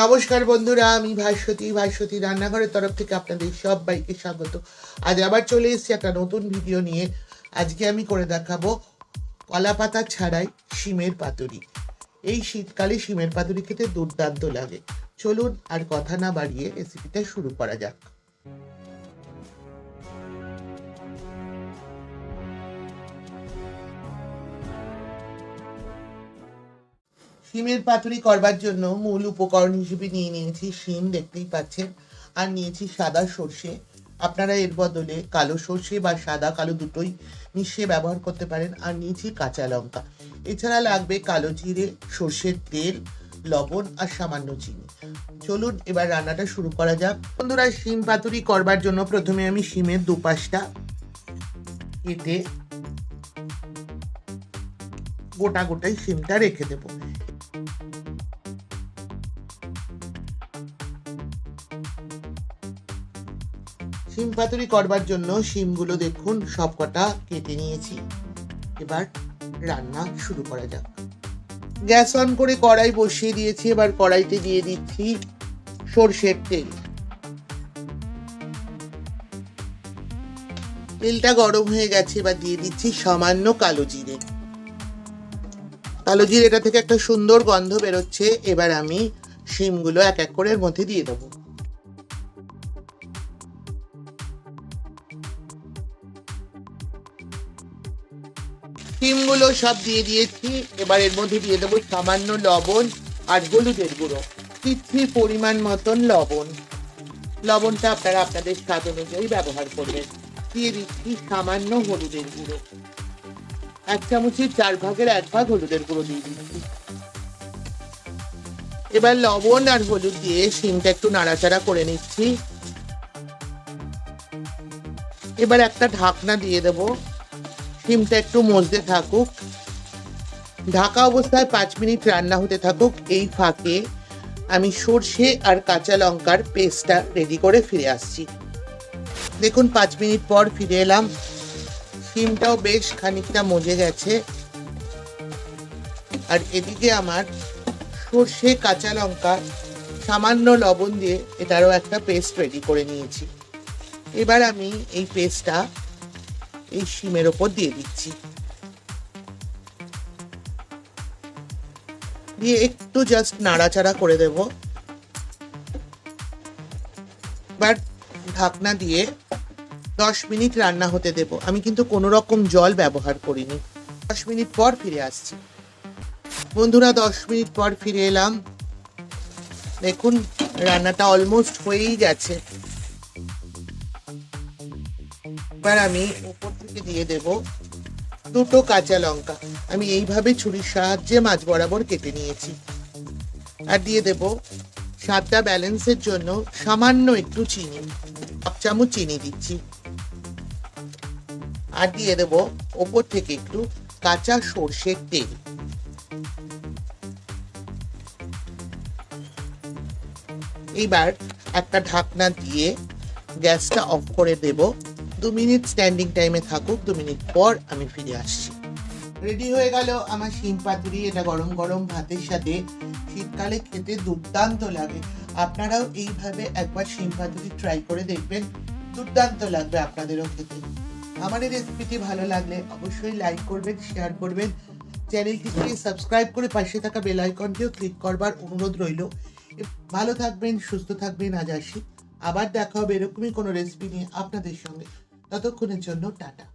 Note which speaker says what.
Speaker 1: নমস্কার বন্ধুরা, আমি ভাস্বতী ভাস্বতী রান্নাঘরের তরফ থেকে আপনাদের সবাইকে স্বাগত। আজ আবার চলে এসেছি একটা নতুন ভিডিও নিয়ে। আজকে আমি করে দেখাবো কলা পাতা ছাড়াই শিমের পাতুরি। এই শীতকালে শিমের পাতুরি খেতে দুর্দান্ত লাগে। চলুন আর কথা না বাড়িয়ে রেসিপিটা শুরু করা যাক। শিমের পাতুরি করবার জন্য মূল উপকরণ হিসেবে নিয়ে নিয়েছি শিম, দেখতেই পাচ্ছেন। আর নিয়েছি সাদা সর্ষে। আপনারা এর বদলে কালো সর্ষে বা সাদা কালো দুটোই মিশিয়ে ব্যবহার করতে পারেন। আর নিয়েছি কাঁচা লঙ্কা। এছাড়া লাগবে কালো জিরে, সর্ষের তেল, লবণ আর সামান্য চিনি। চলুন এবার রান্নাটা শুরু করা যাক। বন্ধুরা, শিম পাতুরি করবার জন্য প্রথমে আমি শিমের দুপাশটা কেটে গোটা গোটাই শিমটা রেখে দেবো। শিম পাতুরি করবার জন্য শিমগুলো দেখুন, সবকটা কেটে নিয়েছি। এবার রান্না শুরু করা যাক। গ্যাস অন করে কড়াই বসিয়ে দিয়েছি, এবার কড়াইতে দিয়ে দিচ্ছি সর্ষের তেল। তেলটা গরম হয়ে গেছে, এবার দিয়ে দিচ্ছি সামান্য কালো জিরে। কালো জিরেটা থেকে একটা সুন্দর গন্ধ বেরোচ্ছে, এবার আমি শিমগুলো এক এক করে এর মধ্যে দিয়ে দেবো। শিমগুলো সব দিয়ে দিয়েছি। এবার এর মধ্যে দিয়ে দেবো সামান্য লবণ আর হলুদের গুঁড়ো। দিচ্ছি পরিমাণ মতন লবণ। লবণটা আপনারা আপনাদের স্বাদ অনুযায়ী ব্যবহার করবেন। দিয়ে দিচ্ছি সামান্য হলুদের গুঁড়ো। এক চামচের চার ভাগের এক ভাগ হলুদের গুঁড়ো দিয়ে দিচ্ছি এবার লবণ আর হলুদ দিয়ে শিমটা একটু নাড়াচাড়া করে নিচ্ছি। এবার একটা ঢাকনা দিয়ে দেবো। ডিমটা একটু মজতে থাকুক। ঢাকা অবস্থায় পাঁচ মিনিট রান্না হতে থাকুক, এই ফাঁকে আমি সর্ষে আর কাঁচা লঙ্কার পেস্টটা রেডি করে ফিরে আসছি। দেখুন, পাঁচ মিনিট পর ফিরে এলাম। শিমটাও বেশ খানিকটা মজে গেছে। আর এদিকে আমার সর্ষে, কাঁচা লঙ্কা, সামান্য লবণ দিয়ে এটারও একটা পেস্ট রেডি করে নিয়েছি। এবার আমি এই পেস্টটা এই শিমের ওপর দিয়ে দিচ্ছি। দিয়ে একটু জাস্ট নাড়াচাড়া করে দেব। এবার ঢাকনা দিয়ে দশ মিনিট রান্না হতে দেব। আমি কিন্তু কোনো রকম জল ব্যবহার করিনি। দশ মিনিট পর ফিরে আসছি। বন্ধুরা, দশ মিনিট পর ফিরে এলাম। দেখুন, রান্নাটা অলমোস্ট হয়েই গেছে। এবার আমি উপর থেকে দিয়ে দেব দুটো কাঁচা লঙ্কা। আমি এইভাবে ছুরির সাহায্যে মাছ বরাবর কেটে নিয়েছি। আর দিয়ে দেব স্বাদটা ব্যালেন্সের জন্য সামান্য একটু চিনি এক চামচ চিনি দিচ্ছি। আর দিয়ে দেব ওপর থেকে একটু কাঁচা সর্ষের তেল। এইবার একটা ঢাকনা দিয়ে গ্যাসটা অফ করে দেব। দু মিনিট স্ট্যান্ডিং টাইমে থাকুক, দু মিনিট পর আমি ফিরে আসছি। রেডি হয়ে গেল আমার শিম পাতুরি, এটা গরম গরম ভাতের সাথে। শীতকালে খেতে দুর্দান্ত লাগে। আপনারাও এইভাবে একবার শিম পাতুরি ট্রাই করে দেখবেন, দুর্দান্ত লাগবে আপনাদেরও খেতে। আমার এই রেসিপিটি ভালো লাগলে অবশ্যই লাইক করবেন শেয়ার করবেন। চ্যানেলটিকে সাবস্ক্রাইব করে পাশে থাকা বেল আইকনটিও ক্লিক করবার অনুরোধ রইল। ভালো থাকবেন, সুস্থ থাকবেন, আজ আসি। আবার দেখা হবে এরকমই কোনো রেসিপি নিয়ে আপনাদের সঙ্গে। ততক্ষণের জন্য টাটা